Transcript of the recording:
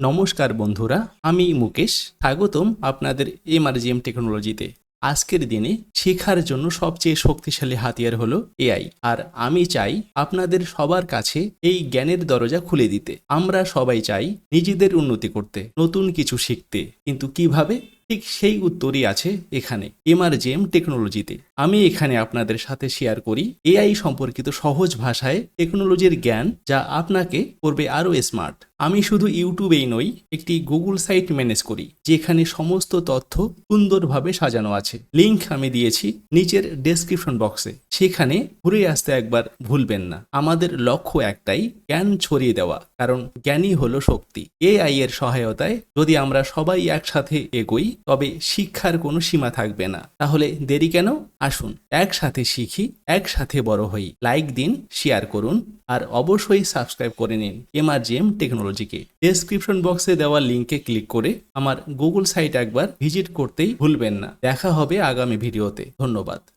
নমস্কার বন্ধুরা, আমি মুকেশ। স্বাগতম আপনাদের এমআরজিএম টেকনোলজিতে। আজকের দিনে শেখার জন্য সবচেয়ে শক্তিশালী হাতিয়ার হলো এআই। আর আমি চাই আপনাদের সবার কাছে এই জ্ঞানের দরজা খুলে দিতে। আমরা সবাই চাই নিজেদের উন্নতি করতে, নতুন কিছু শিখতে। কিন্তু কীভাবে? ঠিক সেই উত্তরই আছে এখানে, এমআরজিএম টেকনোলজিতে। আমি এখানে আপনাদের সাথে শেয়ার করি এআই সম্পর্কিত সহজ ভাষায় টেকনোলজির জ্ঞান যা আপনাকে করবে আরও স্মার্ট আমি শুধু ইউটিউবেই নই, একটি গুগল সাইট ম্যানেজ করি, যেখানে সমস্ত তথ্য সুন্দরভাবে সাজানো আছে। লিংক আমি দিয়েছি নিচের ডেসক্রিপশন বক্সে। সেখানে ঘুরে আসতে একবার ভুলবেন না। আমাদের লক্ষ্য একটাই, জ্ঞান ছড়িয়ে দেওয়া, কারণ জ্ঞানই হলো শক্তি। এআই এর সহায়তায় যদি আমরা সবাই একসাথে এগোই, তবে শিক্ষার কোনো সীমা থাকবে না। তাহলে দেরি কেন? আসুন, একসাথে শিখি, একসাথে বড় হই। লাইক দিন, শেয়ার করুন, আর অবশ্যই সাবস্ক্রাইব করে নিন। এমআরজিএম টেকনোলজিকে ডেসক্রিপশন বক্সে দেওয়া লিঙ্কে ক্লিক করে আমার গুগল সাইট একবার ভিজিট করতেই ভুলবেন না। দেখা হবে আগামী ভিডিওতে ধন্যবাদ।